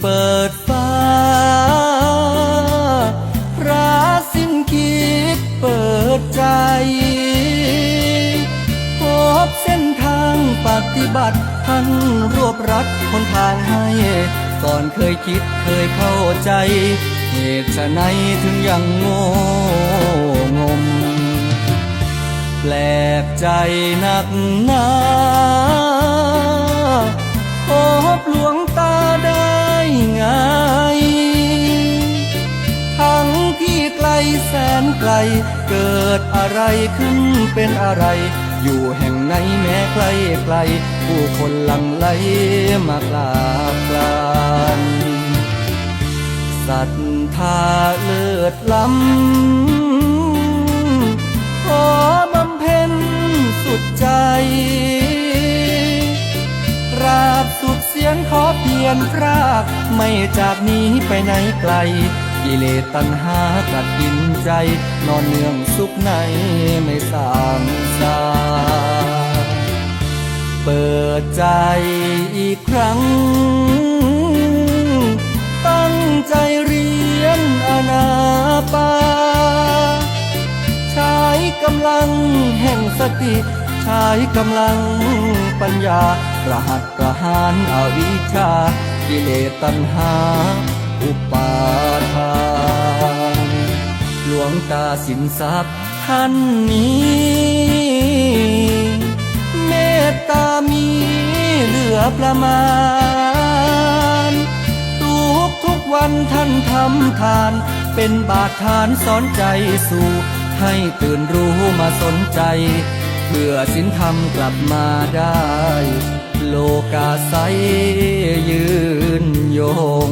เปิดฟ้าระสิ้นคิดเปิดใจพบเส้นทางปฏิบัติท่านรวบรัดคนทางให้ ก่อนเคยคิดเคยเข้าใจ เหตุไฉนถึงยังโง่งม แปลกใจนักหนา แสนไกล เกิดอะไรขึ้นเป็นอะไร อยู่แห่งไหนแม้ไกลไกล ผู้คนหลังไหลมากราบกรานศรัทธาเลิศล้ำขอบำเพ็ญสุดใจราบสุดเสียงขอเพียรราก ไม่จากนี้ไปไหนไกล กิเลสตัณหากัดกินใจ นอนเนื่องสุขในไม่สางสาเปิดใจอีกครั้ง ตั้งใจเรียนอนาปา ใช้กำลังแห่งสติ ใช้กำลังปัญญาประหัตประหารอวิชา กิเลสตัณหา อุปาทานหลวงตาสินทรัพย์ท่านนี้ เมตตามีเหลือประมาณ ทุกทุกวันท่านทำทาน เป็นบาทฐานสอนใจสู่ ให้ตื่นรู้มาสนใจ เพื่อสินธรรมกลับมาได้ โลกาไซยืนยง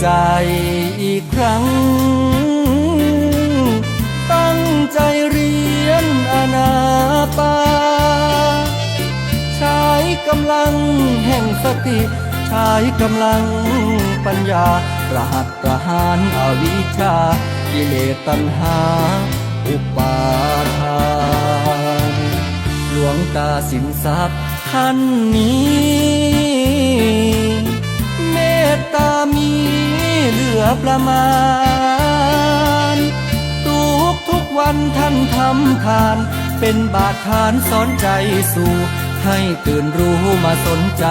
ใจอีกครั้ง ตั้งใจเรียนอนาปา ใช้กำลังแห่งสติ ใช้กำลังปัญญา ประหัตประหารอวิชชา กิเลสตัณหา อุปาทานหลวงตาสินทรัพย์ท่านนี้ ตตามีเหลือประมาณ ทุกทุกวันท่านทำทาน เป็นบาทฐานสอนใจสู่ ให้ตื่นรู้มาสนใจ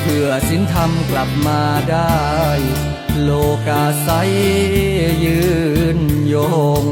เพื่อสินธรรมกลับมาได้ โลกาไซยืนยง